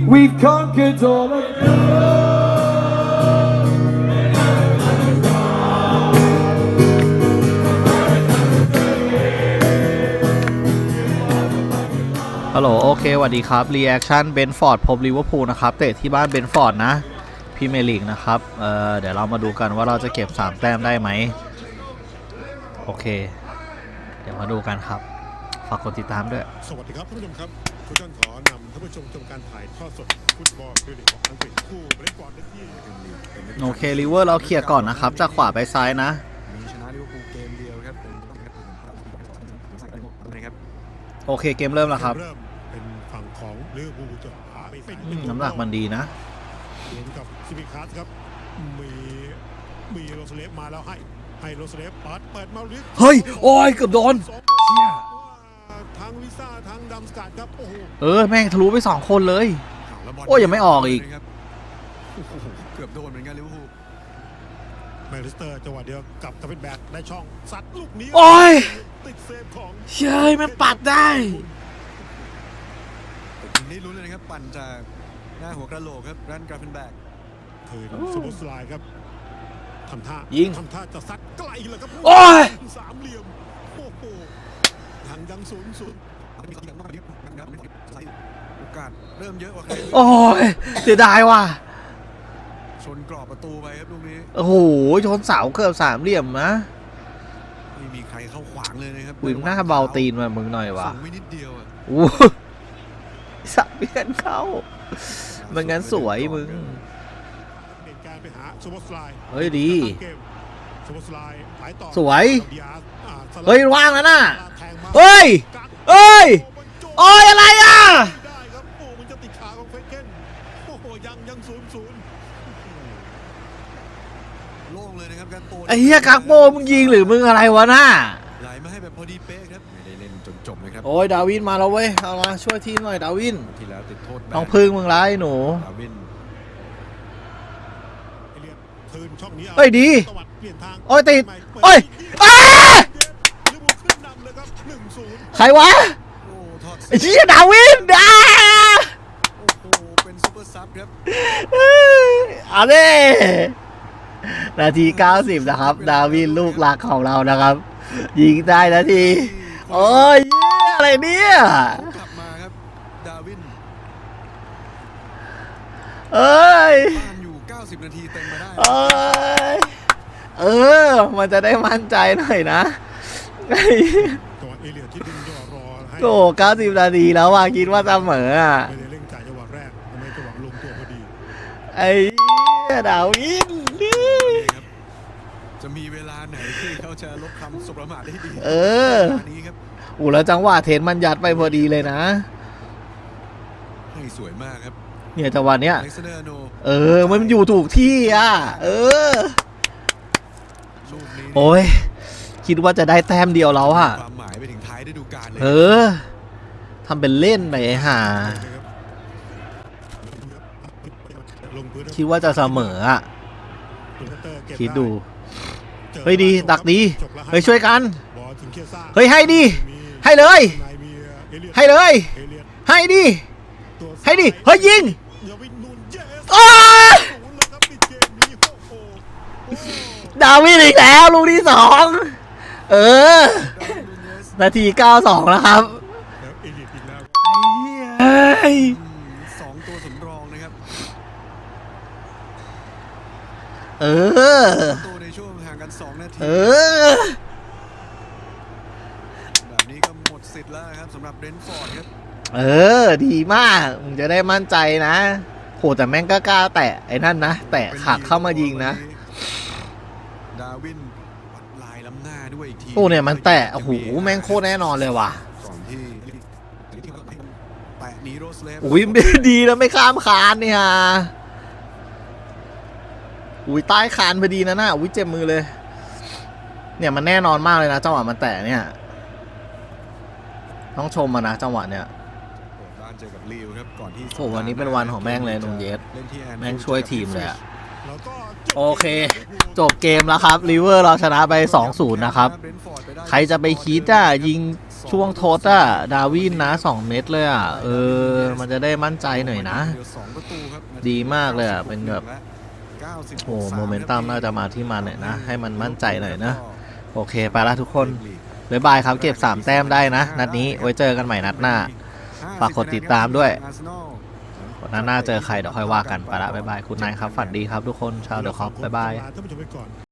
We've conquered all of ฮัลโหลโอเคสวัสดีครับรีแอคชั่นเบนฟอร์ดพบลิเวอร์พูลนะครับ เตะที่บ้านเบนฟอร์ดนะพรีเมียร์ลีกนะครับเอ่อเดี๋ยวเรามาดูกันว่าเราจะเก็บ 3 แต้มได้ไหม โอเค เดี๋ยวมาดูกันครับ ฝากกดติดตามด้วย สวัสดีครับท่านผู้ชมครับ ทุกท่านขอนำท่านผู้ชมชมการถ่ายทอดสดฟุตบอลพรีเมียร์ลีกของอังกฤษคู่เบรกบอลที่ โอเคลิเวอร์เราเคลียร์ก่อนนะครับ จากขวาไปซ้ายนะ มีชนะลิเวอร์พูลเกมเดียวครับเป็นต้องครับนะครับโอเคเกมเริ่มแล้วครับเริ่มเป็นฝั่งของลิเวอร์พูลจะหาไปเป็นอืมน้ำหนักมันดีนะ เหมือนกับซิมิคัสครับ มีมีโรสเลฟมาแล้วให้ให้โรสเลฟเปิดเปิดมาลิเฮ้ยโอ้ยเกือบโดนสองเชี่ย ทั้งลิซ่าทั้งดัมสกัดครับโอ้โหเออแม่งทะลุไป2คนเลย แล้วบลโอ้ยยังไม่ออกอีก นะครับโอ้โหเกือบโดนเหมือนกันลิเวอร์พูลแมนเชสเตอร์จังหวะเดียวกับกาเฟนแบกได้ช่องซัดลูกนี้โอ้ย ติดเซฟของเชยมันปัดได้ แต่ทีมนี้ลุ้นเลยนะครับปั่นจากหน้าหัวกระโหลกครับรันกราฟเฟนแบกคืนสมุทรสลายครับทำท่ายิงทำท่าจะซัดไกลเลยครับโอ้ย สามเหลี่ยมโอ้โห ยังยังศูนย์ศูนย์มีสิ่งมากกว่านี้นะครับโอกาสเริ่มเยอะกว่าใครโอ้ยเสียดายว่ะ ชนกรอบประตูไปครับลูกนี้โอ้โหชนเสาเกือบสามเหลี่ยมนะไม่มีใครเข้าขวางเลยนะครับอุ้ยหน้าเบาตีนมามึงหน่อยว่ะส่งไม่นิดเดียวอะอู้สับเพียนเข้าไม่งั้นสวยมึงเปลี่ยนการไปหาสมุทรสลายเฮ้ยดีตั้งเกม สมุทรสลายหายต่อสวยดิอาสอ่าสลับเฮ้ยว่างแล้วน่ะแทงมาเฮ้ยกัดเอ้ยโอ้โอ้ยอะไรอะไม่ได้ครับโอ้มันจะติดขาของเฟรเกนโอ้โหยังยังศูนย์ศูนย์โล่งเลยนะครับการโตไอ้เฮียกักโบมึงยิงหรือมึงอะไรวะน่าไหลมาให้แบบพอดีเป๊ะครับไม่ได้เล่นจนจบนะครับโอ้ยดาวินมาแล้วเว้ยเอามาช่วยทีมหน่อยดาวินที่แล้วติดโทษแบนต้องพึ่งมึงร้ายหนูดาวินเอเลียดคืนช่องนี้อาเฮ้ยดี ตวัดเปลี่ยนทางโอ้ยติดเปิโอ้ยยิงอ้าลิเวอร์พูลขึ้นนำเลยครับหนึ่งศูนย์ใครวะโอ้ทอดไอ้เชี่ยดาวินอ่าโอ้โหเป็นซูเปอร์ซับครับเอาดินาที 90 นะครับ ดาวินลูกหลักของเรานะครับ ยิงได้นาที โอ้ยเหี้ยอะไรเนี่ยเขากลับมาครับ ดาวินเอ้ยบ้านอยู่ 90 นาทีเต็มมาได้เอ้ยเออมันจะได้มั่นใจหน่อยนะไอ้จังหวะเอเลียดที่ดึงย่อรอให้โอ้90นาทีแล้วว่าคิดว่าเสมออะ ไม่ได้เล่นจ่ายจังหวะแรกทำไมจังหวะลงตัวพอดีไอ้เหี้ยดาวินนี่ครับจะมีเวลาไหนที่เขาจะลบคำสบประมาทได้ดีเออเวลานี้ครับ อู้แล้วจังหวะเทนมันยัดไปพอดีเลยนะ ให้สวยมากครับเนี่ยจังหวะเนี้ย เล็กซานเดอร์โนเออ มันอยู่ถูกที่อะ เออลูกนี้ โอ้ยคิดว่าจะได้แต้มเดียวแล้วอะความหมายไปถึงท้ายฤดูกาลเลยเออทำเป็นเล่นไปไอ้ห่าลงพื้นคิดว่าจะเสมออะลูคัตเตอร์เก็บคิดดูจอเฮ้ยดี ดักดีจบแล้วเฮ้ยช่วยกันบอลถึงเคียซ่าเฮ้ยให้ดิมีให้เลยนายมีเอเลียดให้เลยเอเลียดให้ดิตัวให้ดิเฮ้ยยิงยาวินนูนเยสโอ้ ดาวินอีกแล้วลูกที่สองเออดาวินนูเนสนาที92แล้วครับแล้วเอเลียดอีกแล้วเฮ้ยอืมสองตัวสำรองนะครับเออ ตัวในช่วงห่างกัน2นาที เออ แบบนี้ก็หมดสิทธิ์แล้วนะครับสำหรับเบรนท์ฟอร์ดครับเออ ดีมาก มึงจะได้มั่นใจนะ โหแต่แม่งก็กล้าแตะไอ้นั่นนะ แตะขักเข้ามายิงนะ ดาวินวัดลายล้ำหน้าด้วยอีกทีโอ้เนี่ยมันแตะโอ้โหแม่งโคตรแน่นอนเลยว่ะก่อนที่แตะหนีโรสเลฟอุ้ยดีแล้วไม่ข้ามคานเนี่ยอุ้ยใต้คานพอดีนะน่ะอุ้ยเจ็บมือเลย เนี่ยมันแน่นอนมากเลยนะจังหวะมันแตะเนี่ยต้องชมมันนะจังหวะเนี่ยเปิดบ้านเจอกับลิวครับก่อนที่โอ้วันนี้เป็นวันของแม่งเลยนุ่มเยสล่นที่ Anfield แม่งช่วยทีมเลยอะเแล้วก็ โอเค จบเกมแล้วครับลิเวอร์เราชนะไป 2-0 นะครับเบนฟอร์ดไปได้ใครจะไปคิดอะ ยิงช่วงโทษอะ ดาวินนะ 2 เม็ดเลยอะ เออ มันจะได้มั่นใจหน่อยนะเดี๋ยวสองประตูครับดีมากเลยอะเป็นแบบ96โอ้โมเมนตัมน่าจะมาที่มันหน่อยนะ ให้มันมั่นใจหน่อยนะ โอเค ไปละทุกคนบ๊ายบายครับ เก็บ 3 แต้มได้นะ นัดนี้ไว้เจอกันใหม่นัดหน้า ฝากกดติดตามด้วยนัด หน้าเจอใครเดี๋ยวค่อยว่ากันไปละบ๊ายบายคุณนายครับฝันดีครับทุกคนชาวเดอะคอปบ๊ายบาย ท่านผู้ชมไปก่อน